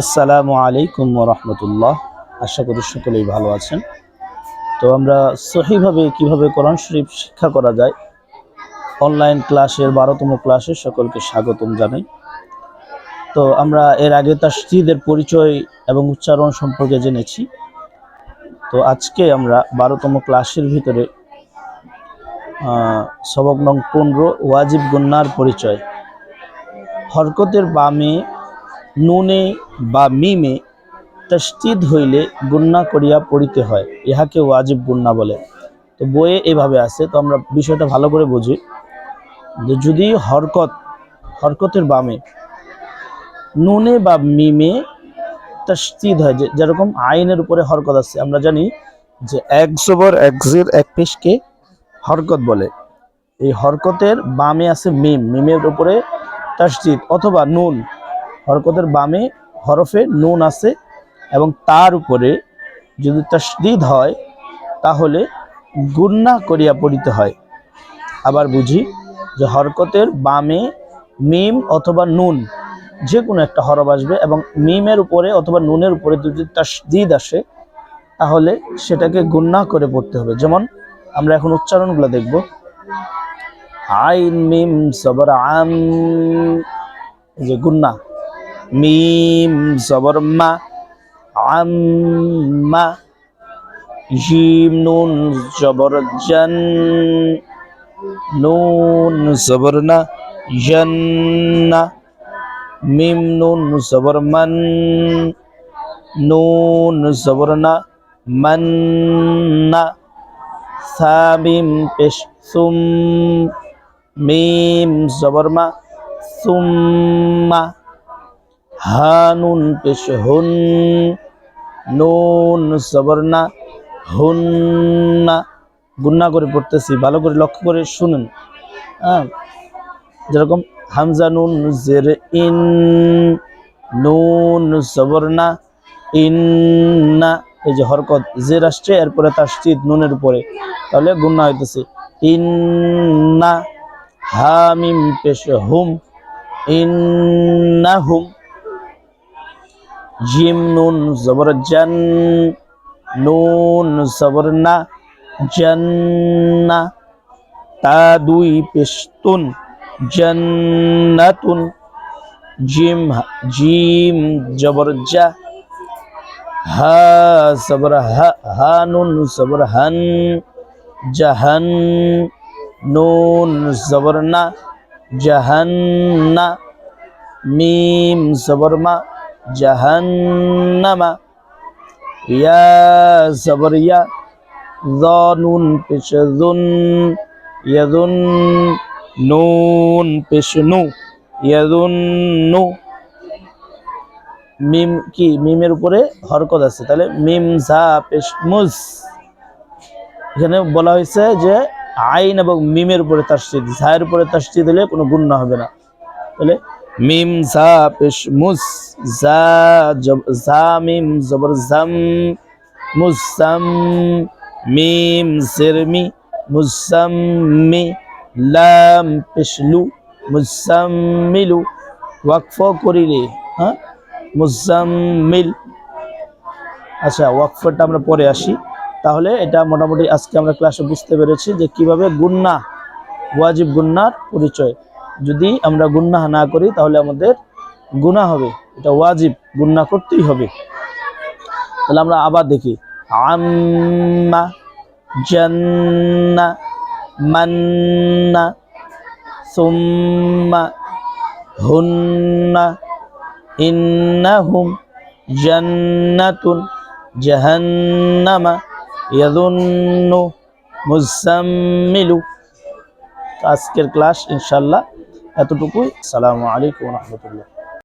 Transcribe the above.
আসসালামু আলাইকুম রহমতুল্লাহ। আশা করি সকলেই ভালো আছেন। তো আমরা সহিভাবে কীভাবে কোরআন শরীফ শিক্ষা করা যায়, অনলাইন ক্লাসের বারোতম ক্লাসে সকলকে স্বাগতম জানাই। তো আমরা এর আগে তাসজিদের পরিচয় এবং উচ্চারণ সম্পর্কে জেনেছি। তো আজকে আমরা বারোতম ক্লাসের ভিতরে সবক নং পনেরো, ওয়াজিব গুন্নার পরিচয়। হরকতের বামে নুনে বা মিমে তস্তিদ হইলে গুন্না করিয়া পড়িতে হয়। ইহাকে ওয়াজিব গুন্না বলে। তো বইয়ে এভাবে আছে, তো আমরা বিষয়টা ভালো করে বুঝি। যে যদি হরকত, হরকতের বামে নুনে বা মিমে তস্তিদ হয়, যে যেরকম আইনের উপরে হরকত আছে, আমরা জানি যে এক জবর, এক জির, এক পেশকে হরকত বলে। এই হরকতের বামে আছে মিম, মিমের উপরে তাসজিদ অথবা নুন। হরকতের বামে হরফে নুন আছে এবং তার উপরে যদি তাসদিদ হয়, তাহলে গুন্না করিয়া পড়িতে হয়। আবার বুঝি যে হরকতের বামে মিম অথবা নুন যে কোনো একটা হরফ আসবে এবং মিমের উপরে অথবা নুনের উপরে যদি তাসদিদ আসে, তাহলে সেটাকে গুন্না করে পড়তে হবে। যেমন আমরা এখন উচ্চারণগুলো দেখব। আইন মিম সবর আম যে গুন্না। মিম জবর মা আম্মা জিম নুন জবর জন, নুন জবর না মিম নুন জবর নুন জবর না মান্না সামিম পেশ সুম, মিম জবর মা সুম্মা হানুন পেশ হুন, নুন সবরনা হুন্না গুন্না করে পড়তেছি, ভালো করে লক্ষ্য করে শুনুন। হ্যাঁ যেরকম হামজা নুন জের ইন, নুন সবরনা ইন্না এই যে হরকত, জের আসছে, এরপরে তার শীত নুনের উপরে। তাহলে গুন্না হইতেছে ইন্না হামিম পেশ হুম ইন্নাহুম জিম নুন জবর জান, নুন জবর না জান্না তা দুই পেশতুন জান্নাতুন, জিম জিম জবর জা। হা জবর হা নুন জবর হান, জাহান, নুন জবর না জাহান্না মিম জবর মা জাহান্নামা। ইয়া জবর ইয়া নুন পেশ জুন নুন পেশ নু নু। মিম কি, মিমের উপরে হরকত আছে। তাহলে মিম ঝা পেশ মুজ। এখানে বলা হয়েছে যে আইন এবং মিমের উপরে তাসজিদ ঝায়ের উপরে তাসজিদ দিলে কোনো গুণ হবে না। তাহলে মিম ঝা পেশ মুস জা জা মিম জবর জাম মুসাম, মিম জেরমি মুসাম্মি লাম পেশলু মুসাম্মিলু ওয়াকফ করিলে হ্যাঁ? মুসাম্মিল আচ্ছা ওয়াকফটা আমরা পরে আসি। তাহলে এটা মোটামুটি আজকে আমরা ক্লাসে বুঝতে পেরেছি যে কীভাবে গুন্না, ওয়াজিব গুন্নার পরিচয়। যদি আমরা গুন্না না করি, তাহলে আমাদের গুনাহ হবে। এটা ওয়াজিব গুন্না করতেই হবে। তাহলে আমরা আবার দেখি, আম্মা জান্না মান্না সুম্মা হুন্না ইন্নাহুম জান্নাতুন জাহান্নামা ইয়াদুন্নু মুজাম্মিলু। আজকের ক্লাস ইনশাল্লাহ এতটুকুই সালামু আলাইকুম রহমতুল্লাহ